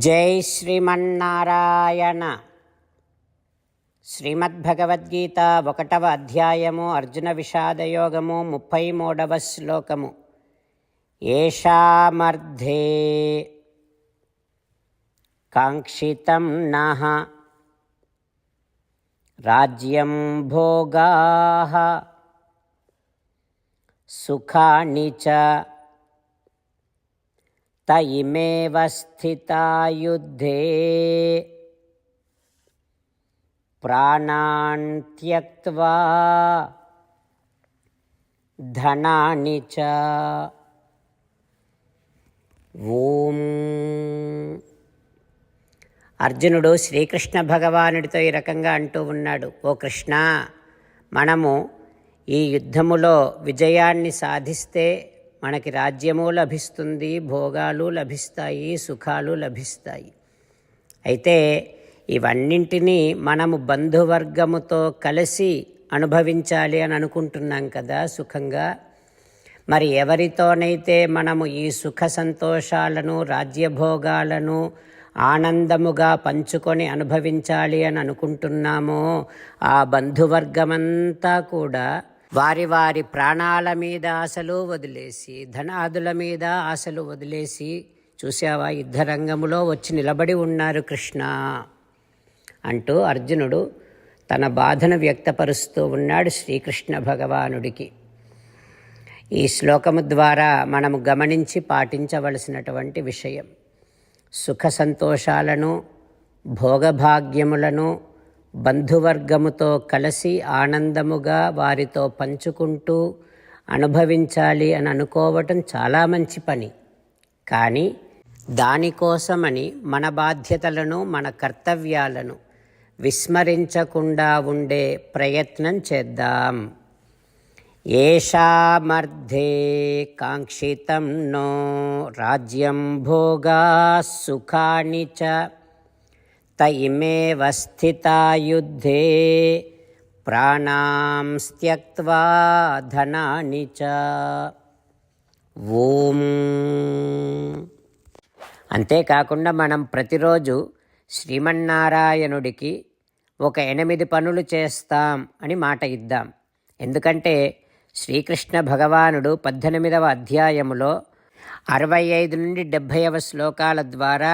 జై శ్రీమన్నారాయణ. శ్రీమద్భగవద్గీత ఒకటవ అధ్యాయము అర్జున విషాదయోగము ముప్పై మూడవ శ్లోకము. ఏషామర్థే కాంక్షితం నహ రాజ్యం భోగా. సుఖాని చ त इमेव स्थिता युद्धे प्राणान् त्यक्त्वा धनानि च ఓం అర్జునుడు శ్రీకృష్ణ భగవానుడితో ఈ రకంగా అంటూ ఉన్నాడు ఓ కృష్ణ మనము ఈ యుద్ధములో విజయాన్ని సాధిస్తే మనకి రాజ్యము లభిస్తుంది భోగాలు లభిస్తాయి సుఖాలు లభిస్తాయి. అయితే ఇవన్నింటినీ మనము బంధువర్గముతో కలిసి అనుభవించాలి అని అనుకుంటున్నాం కదా సుఖంగా. మరి ఎవరితోనైతే మనము ఈ సుఖ సంతోషాలను రాజ్యభోగాలను ఆనందముగా పంచుకొని అనుభవించాలి అని అనుకుంటున్నామో ఆ బంధువర్గమంతా కూడా వారి వారి ప్రాణాల మీద ఆశలు వదిలేసి ధనాదుల మీద ఆశలు వదిలేసి చూసావా యుద్ధరంగంలో వచ్చి నిలబడి ఉన్నారు కృష్ణ. అంటూ అర్జునుడు తన బాధను వ్యక్తపరుస్తూ ఉన్నాడు శ్రీకృష్ణ భగవానుడికి. ఈ శ్లోకము ద్వారా మనము గమనించి పాటించవలసినటువంటి విషయం. సుఖ సంతోషాలను భోగభాగ్యములను బంధువర్గముతో కలిసి ఆనందముగా వారితో పంచుకుంటూ అనుభవించాలి అని అనుకోవటం చాలా మంచి పని. కానీ దానికోసమని మన బాధ్యతలను మన కర్తవ్యాలను విస్మరించకుండా ఉండే ప్రయత్నం చేద్దాం. ఏషామర్థే కాంక్షితం నో రాజ్యం భోగా సుఖాని చ. त इमेव स्थिता युद्धे ప్రాణాం త్యక్వా ధనాని చ ఓం అంతేకాకుండా మనం ప్రతిరోజు శ్రీమన్నారాయణుడికి ఒక ఎనిమిది పనులు చేస్తాం అని మాట ఇద్దాం ఎందుకంటే శ్రీకృష్ణ భగవానుడు పద్దెనిమిదవ అధ్యాయములో అరవై ఐదు నుండి డెబ్భైవ శ్లోకాల ద్వారా